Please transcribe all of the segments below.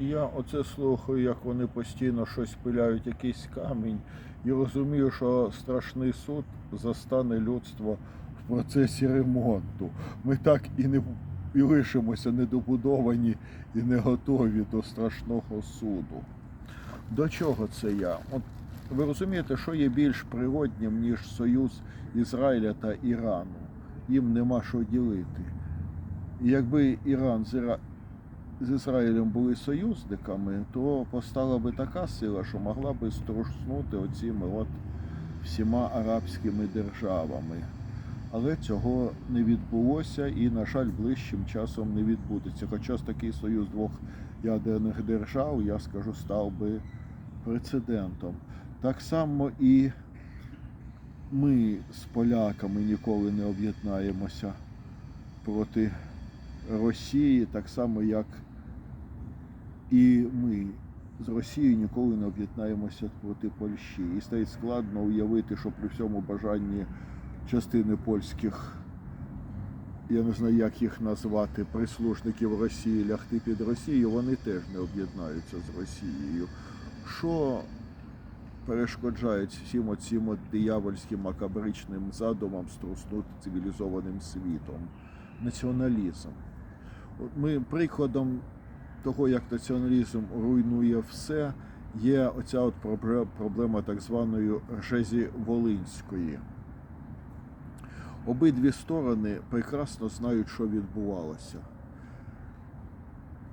Я оце слухаю, як вони постійно щось пиляють, якийсь камінь, і розумію, що страшний суд застане людство в процесі ремонту. Ми так і не і лишимося недобудовані і не готові до страшного суду. До чого це я? От ви розумієте, що є більш природнім, ніж союз Ізраїля та Ірану. Їм нема що ділити. І якби Іран з, Іра... з Ізраїлем були союзниками, то постала би така сила, що могла би струшнути оціми от всіма арабськими державами. Але цього не відбулося і, на жаль, ближчим часом не відбудеться. Хоча такий союз двох ядерних держав, я скажу, став би прецедентом. Так само і ми з поляками ніколи не об'єднаємося проти Росії, так само як і ми з Росією ніколи не об'єднаємося проти Польщі. І стає складно уявити, що при всьому бажанні частини польських, я не знаю, як їх назвати, прислужників Росії лягти під Росію, вони теж не об'єднаються з Росією. Що перешкоджає всім оцим диявольським макабричним задумам струснути цивілізованим світом? Націоналізм. От Ми прикладом того, як націоналізм руйнує все, є оця от проблема так званої ржезі Волинської. Обидві сторони прекрасно знають, що відбувалося.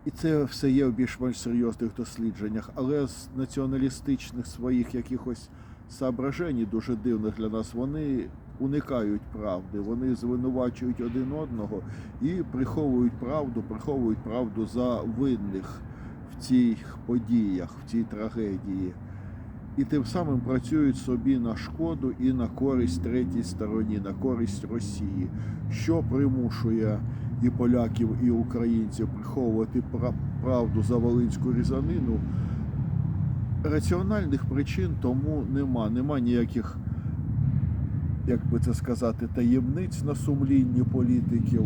І це все є в більш-менш серйозних дослідженнях, але з націоналістичних своїх якихось соображень, дуже дивних для нас, вони уникають правди, вони звинувачують один одного і приховують правду, приховують правду за винних в цих подіях, в цій трагедії. І тим самим працюють собі на шкоду і на користь третій стороні, на користь Росії, що примушує і поляків, і українців приховувати пра- правду за волинську різанину. Раціональних причин тому нема. Нема ніяких, як би це сказати, таємниць на сумлінні політиків.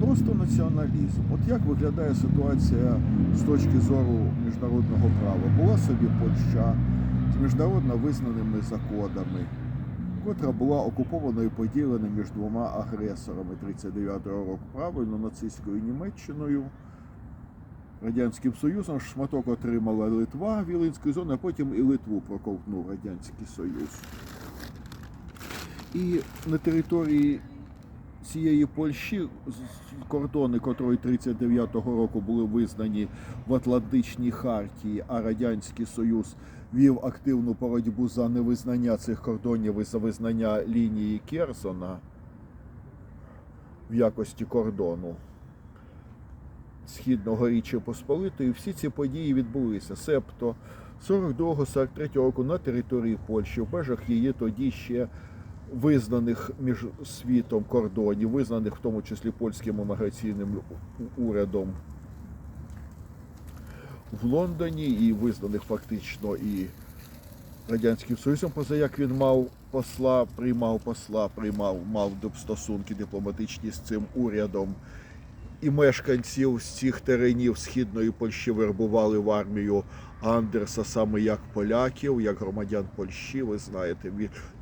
Просто націоналізм. От як виглядає ситуація з точки зору міжнародного права? Була собі Польща з міжнародно визнаними законами, котра була окупована і поділена між двома агресорами 39-го року, правильно, нацистською Німеччиною. Радянським Союзом шматок отримала Литва Вілинської зони, а потім і Литву проковтнув Радянський Союз. І на території цієї Польщі кордони, котрої 39-го року були визнані в Атлантичній хартії, а Радянський Союз вів активну боротьбу за невизнання цих кордонів і за визнання лінії Керсона в якості кордону східного Річі Посполитої, всі ці події відбулися. Себто 42-43 року на території Польщі, в межах її тоді ще визнаних між світом кордонів, визнаних в тому числі польським еміграційним у- урядом в Лондоні і визнаних фактично і Радянським Союзом, поза як він мав посла, приймав посла, приймав, мав стосунки дипломатичні з цим урядом. І мешканців з цих теренів східної Польщі вербували в армію Андерса саме як поляків, як громадян Польщі. Ви знаєте,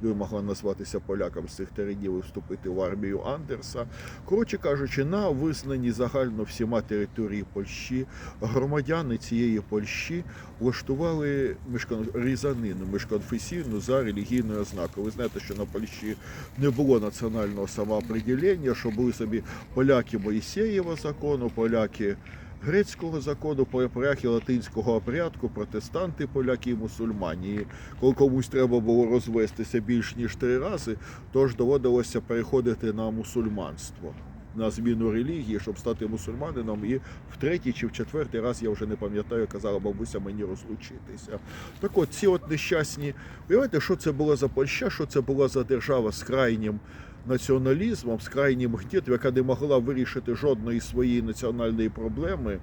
він могла назватися поляком з цих теренів і вступити в армію Андерса. Коротше кажучи, на визнані загально всіма території Польщі громадяни цієї Польщі влаштували різанину міжконфесійну за релігійною ознакою. Ви знаєте, що на Польщі не було національного самоопределення, що були собі поляки Моїсеєва закону, поляки грецького закону, поляки латинського обрядку, протестанти, поляки і мусульмані. І коли комусь треба було розвестися більш ніж три рази, тож доводилося переходити на мусульманство. На зміну релігії, щоб стати мусульманином, і в третій чи в четвертий раз я вже не пам'ятаю, казала бабуся мені розлучитися. Так от ці от нещасні, уявляєте, що це була за Польща, що це була за держава з крайнім націоналізмом, з крайнім гнітом, яка не могла вирішити жодної своєї національної проблеми,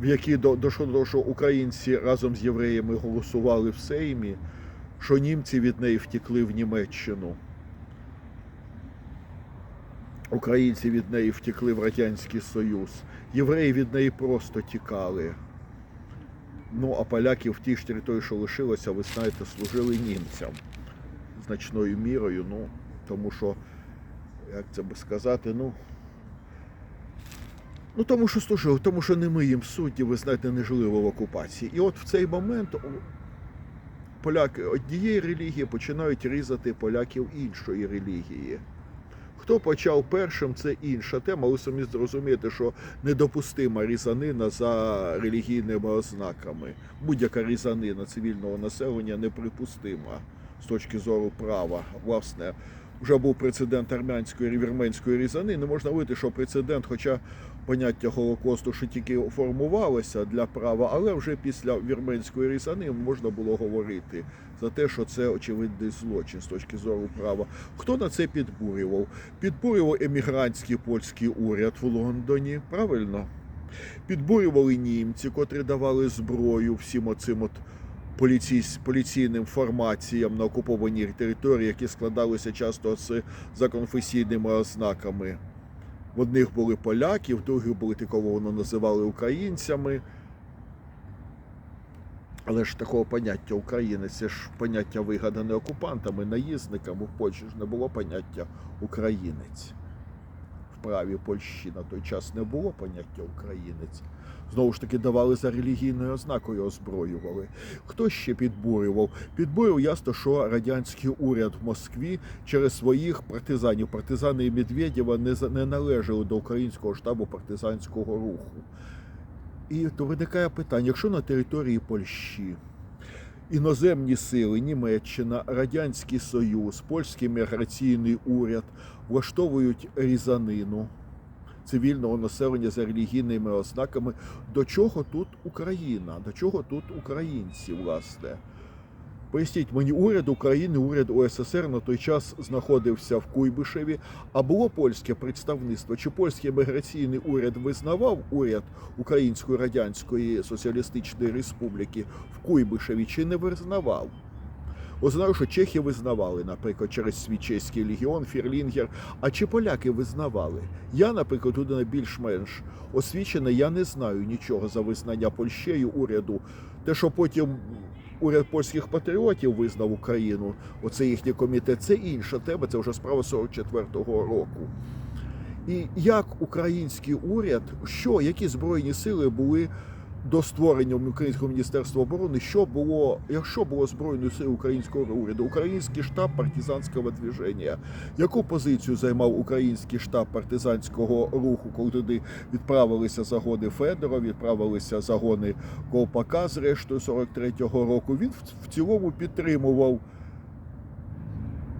в якій до- дошло до того, що українці разом з євреями голосували в Сеймі, що німці від неї втекли в Німеччину. Українці від неї втекли в Радянський Союз. Євреї від неї просто тікали. Ну, а поляки в тій ж території, що лишилося, ви знаєте, служили німцям значною мірою. Ну, тому що, як це би сказати, ну. Ну, тому що служили, тому що не ми їм судді, ви знаєте, не жили в окупації. І от в цей момент поляки однієї релігії починають різати поляків іншої релігії. Хто почав першим, це інша тема, але самі зрозумієте, що недопустима різанина за релігійними ознаками. Будь-яка різанина цивільного населення неприпустима з точки зору права. Власне, вже був прецедент армянської вірменської різани. Не можна говорити, що прецедент, хоча поняття Голокосту ще тільки формувалося для права, але вже після вірменської різани можна було говорити за те, що це очевидний злочин з точки зору права. Хто на це підбурював? Підбурював емігрантський польський уряд в Лондоні, правильно? Підбурювали німці, котрі давали зброю всім оцим от поліційним формаціям на окупованій території, які складалися часто з за конфесійними ознаками. В одних були поляки, в других були ті, кого воно називали українцями. Але ж такого поняття українець, це ж поняття вигадане окупантами, наїзниками. В Польщі ж не було поняття українець. В праві Польщі на той час не було поняття українець. Знову ж таки, давали за релігійною ознакою, озброювали. Хто ще підбурював? Підбурював ясно, що радянський уряд в Москві через своїх партизанів, партизани і Медведєва не, не належали до українського штабу партизанського руху. І то виникає питання: якщо на території Польщі іноземні сили, Німеччина, Радянський Союз, польський міграційний уряд влаштовують різанину цивільного населення за релігійними ознаками, до чого тут Україна? До чого тут українці, власне? Поясніть мені, уряд України, уряд УССР на той час знаходився в Куйбишеві, а було польське представництво. Чи польський міграційний уряд визнавав уряд Української Радянської Соціалістичної Республіки в Куйбишеві, чи не визнавав? От що чехи визнавали, наприклад, через свій чеський легіон, Фірлінгер. А чи поляки визнавали? Я, наприклад, туди більш-менш освічений, я не знаю нічого за визнання Польщею уряду. Те, що потім уряд польських патріотів визнав Україну, оце їхній комітет, це інша тема, це вже справа 44-го року. І як український уряд, що, які збройні сили були до створення Українського міністерства оборони, що було, якщо було збройною силою українського уряду, український штаб партизанського движення, яку позицію займав український штаб партизанського руху, коли туди відправилися загони Федорова, відправилися загони Ковпака, зрештою 43-го року. Він в цілому підтримував,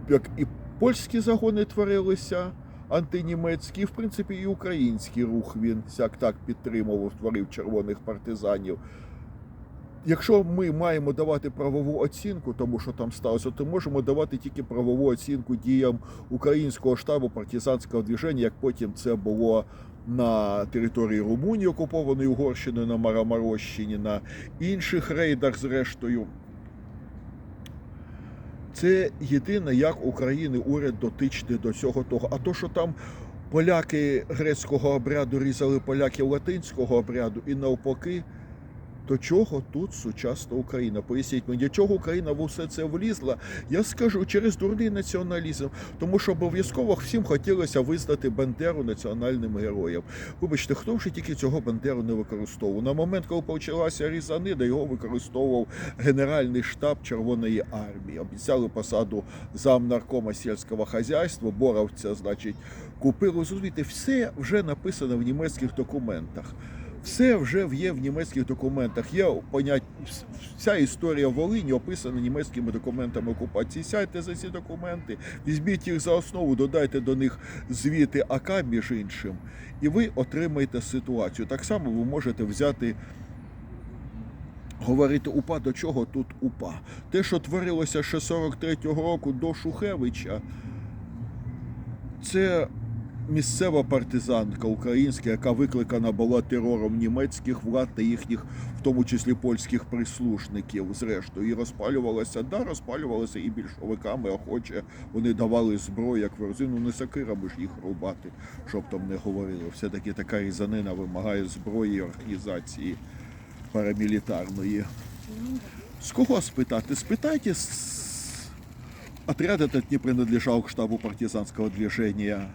як і польські загони творилися антинімецький, в принципі, і український рух він сяк так підтримував, творив червоних партизанів. Якщо ми маємо давати правову оцінку, тому що там сталося, то можемо давати тільки правову оцінку діям українського штабу партизанського движення, як потім це було на території Румунії, окупованої Угорщиною на Мараморощині, на інших рейдах, зрештою. Це єдине, як України уряд дотичний до цього того. А то, що там поляки грецького обряду різали поляків латинського обряду і навпаки, до чого тут сучасна Україна? Поясніть мені, до чого Україна в усе це влізла? Я скажу через дурний націоналізм, тому що обов'язково всім хотілося визнати Бандеру національним героєм. Вибачте, хто вже тільки цього Бандеру не використовував? На момент, коли почалася різанина, його використовував Генеральний штаб Червоної армії. Обіцяли посаду замнаркома сільського хазяйства, боровця, значить, купили. Зрозумієте, все вже написано в німецьких документах. Все вже є в німецьких документах. Є понять, вся історія Волині описана німецькими документами окупації. Сядьте за ці документи, візьміть їх за основу, додайте до них звіти АК, між іншим, і ви отримаєте ситуацію. Так само ви можете взяти. Говорити УПА до чого тут УПА? Те, що творилося ще 43-го року до Шухевича, це місцева партизанка українська, яка викликана була терором німецьких влад та їхніх, в тому числі польських прислушників, зрештою, і розпалювалася, да, розпалювалася і більшовиками охоче. Вони давали зброю, як верзину, не сакирами ж їх рубати, щоб там не говорили. Все-таки така різанина вимагає зброї організації парамілітарної. С кого спитати? Спитайте с... Отряд этот не принадлежал к штабу партизанского движения.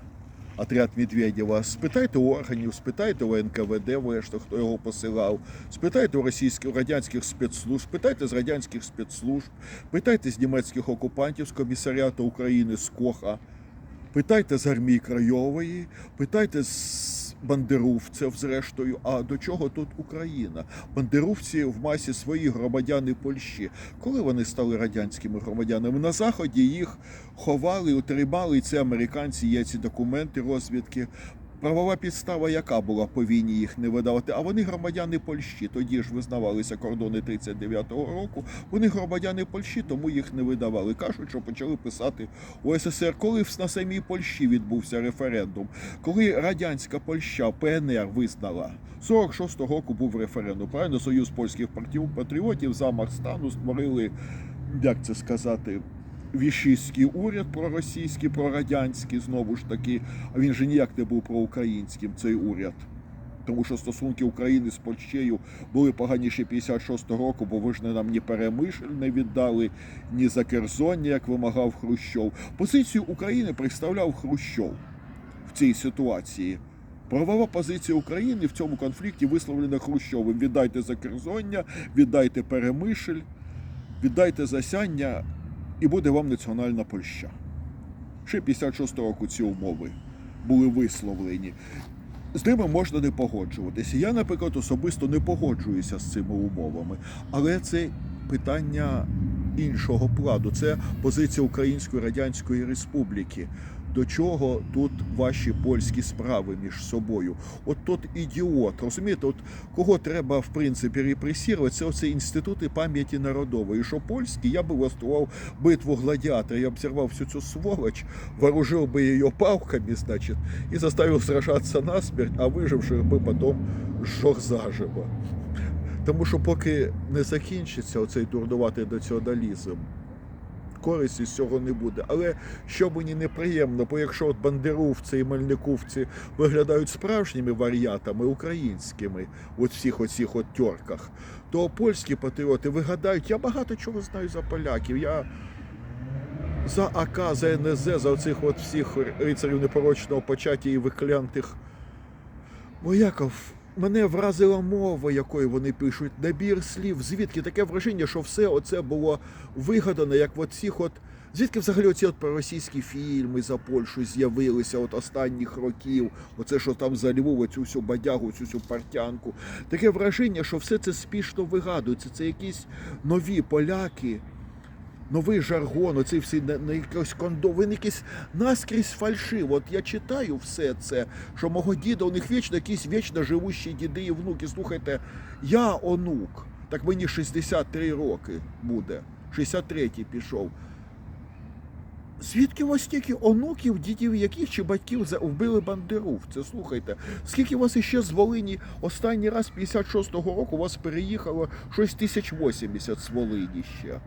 Отряд Медведєва. Спитайте у органів, спитайте у НКВД, врешті, хто його посилав. Спитайте у російських радянських спецслужб, спитайте з радянських спецслужб, питайте з німецьких окупантів з комісаріату України з Коха. Питайте з армії Крайової, питайте з бандеровців, зрештою. А до чого тут Україна? Бандерувці в масі свої громадяни Польщі. Коли вони стали радянськими громадянами? На заході їх ховали, утримали. І це американці. Є ці документи розвідки. Правова підстава, яка була по війні їх не видавати, а вони громадяни Польщі. Тоді ж визнавалися кордони 39-го року. Вони громадяни Польщі, тому їх не видавали. Кажуть, що почали писати у СССР, коли на самій Польщі відбувся референдум, коли радянська Польща ПНР визнала. 46-го року був референдум. Правильно, Союз польських партів патріотів, замах стану створили, як це сказати. Вішистський уряд проросійський, прорадянський, знову ж таки, а він же ніяк не був проукраїнським, цей уряд. Тому що стосунки України з Польщею були погані ще 56-го року, бо ви ж не нам ні Перемишль не віддали, ні Закерзоння, як вимагав Хрущов. Позицію України представляв Хрущов в цій ситуації. Правова позиція України в цьому конфлікті висловлена Хрущовим. Віддайте Закерзоння, віддайте Перемишль, віддайте Засяння, і буде вам національна Польща. Ще 56 року ці умови були висловлені. З ними можна не погоджуватися. Я, наприклад, особисто не погоджуюся з цими умовами, але це питання іншого плану. Це позиція Української Радянської Республіки. До чого тут ваші польські справи між собою? От тот ідіот, розумієте, от кого треба в принципі репресувати, це оце інститути пам'яті народової. Що польські, я би влаштував битву гладіаторів, я б зірвав всю цю сволоч, вооружив би її палками, значить, і заставив сражатися насмерть, а виживши би потім жог заживо. Тому що поки не закінчиться оцей дурнуватий націоналізм, користі з цього не буде. Але що мені неприємно, бо якщо от бандеровці і мельниковці виглядають справжніми варіатами українськими, от всіх оцих от тьорках, то польські патріоти вигадають, я багато чого знаю за поляків. Я за АК, за НЗ, за оцих от всіх рицарів непорочного почаття і виклянтих Вояков, мене вразила мова, якою вони пишуть, набір слів. Звідки таке враження, що все оце було вигадано, як от всіх от. Звідки взагалі оці от проросійські фільми за Польщу з'явилися от останніх років, оце що там за Львов, оцю всю бадягу, цю всю партянку. Таке враження, що все це спішно вигадується. Це якісь нові поляки, новий жаргон, оцей всі на, на якось кондо, він якийсь наскрізь фальшив. От я читаю все це, що мого діда, у них вічно якісь вічно живущі діди і внуки. Слухайте, я онук, так мені 63 роки буде. 63-й пішов. Звідки у вас стільки онуків, дітів яких чи батьків вбили бандеровці? Слухайте, скільки у вас іще з Волині останній раз 56-го року у вас переїхало щось 1080 з Волині ще?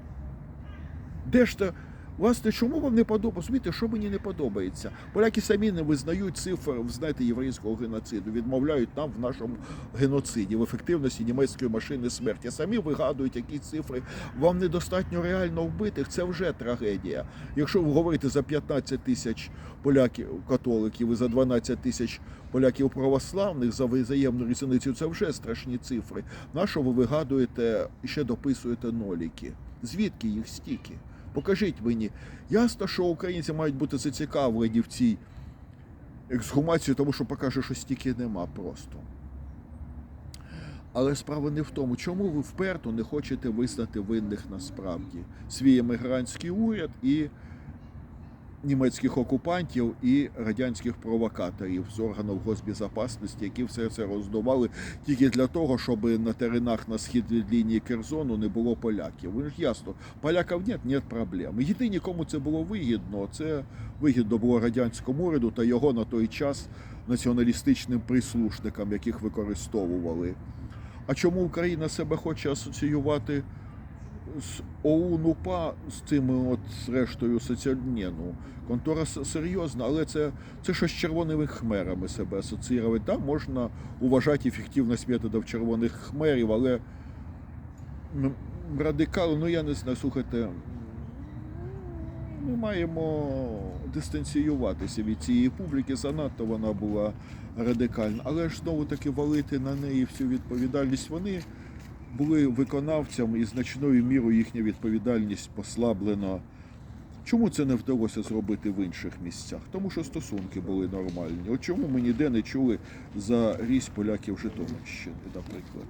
Де ж власне, чому вам не подобається? Розумієте, що мені не подобається? Поляки самі не визнають цифр, знаєте, єврейського геноциду, відмовляють нам в нашому геноциді, в ефективності німецької машини смерті. Самі вигадують якісь цифри. Вам недостатньо реально вбитих, це вже трагедія. Якщо ви говорите за 15 тисяч поляків католиків і за 12 тисяч поляків православних за взаємну різницю, це вже страшні цифри. На що ви вигадуєте ще дописуєте ноліки? Звідки їх стільки? Покажіть мені. Ясно, що українці мають бути зацікавлені в цій ексгумації, тому що покаже, що стільки нема просто. Але справа не в тому, чому ви вперто не хочете визнати винних насправді свій емігрантський уряд і німецьких окупантів і радянських провокаторів з органів госбезопасності, які все це роздували тільки для того, щоб на теренах на схід від лінії Керзону не було поляків. Ви ж ясно, поляків нет, нет проблем. Єдині, кому це було вигідно, це вигідно було радянському уряду та його на той час націоналістичним прислушникам, яких використовували. А чому Україна себе хоче асоціювати з ОУН УПА з цими от зрештою соціальніну? Контора серйозна, але це, це що з червоними хмерами себе асоціювати. Там можна вважати ефективність методів червоних хмерів, але м, радикали, ну я не знаю, слухайте. Ми маємо дистанціюватися від цієї публіки, занадто вона була радикальна. Але ж знову таки валити на неї всю відповідальність. Вони були виконавцями і значною мірою їхня відповідальність послаблена. Чому це не вдалося зробити в інших місцях? Тому що стосунки були нормальні. От чому ми ніде не чули за різь поляків Житомирщини, наприклад.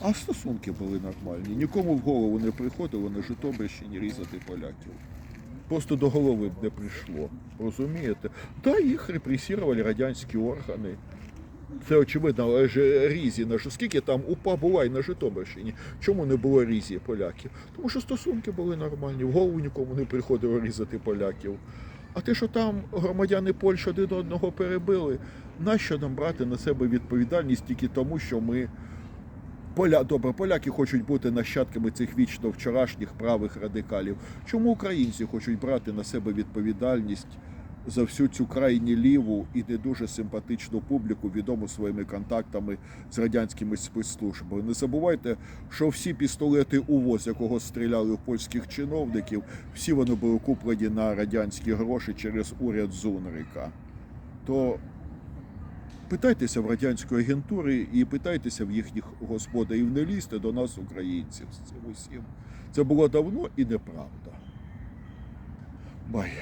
А стосунки були нормальні. Нікому в голову не приходило на Житомирщині різати поляків. Просто до голови б не прийшло. Розумієте? Та їх репресували радянські органи. Це очевидно, але ж різі на Ж- скільки там УПА була і на Житомирщині. Чому не було різі поляків? Тому що стосунки були нормальні, в голову нікому не приходило різати поляків. А те, що там громадяни Польщі один одного перебили, нащо нам брати на себе відповідальність тільки тому, що ми Поля, добре, поляки хочуть бути нащадками цих вічно вчорашніх правих радикалів. Чому українці хочуть брати на себе відповідальність за всю цю крайні ліву і не дуже симпатичну публіку, відому своїми контактами з радянськими спецслужбами? Не забувайте, що всі пістолети УВОЗ, якого стріляли в польських чиновників, всі вони були куплені на радянські гроші через уряд Зунрика. То Питайтеся в радянської агентури і питайтеся в їхніх господарів, не лізьте до нас, українців, з цим усім. Це було давно і неправда. Бай.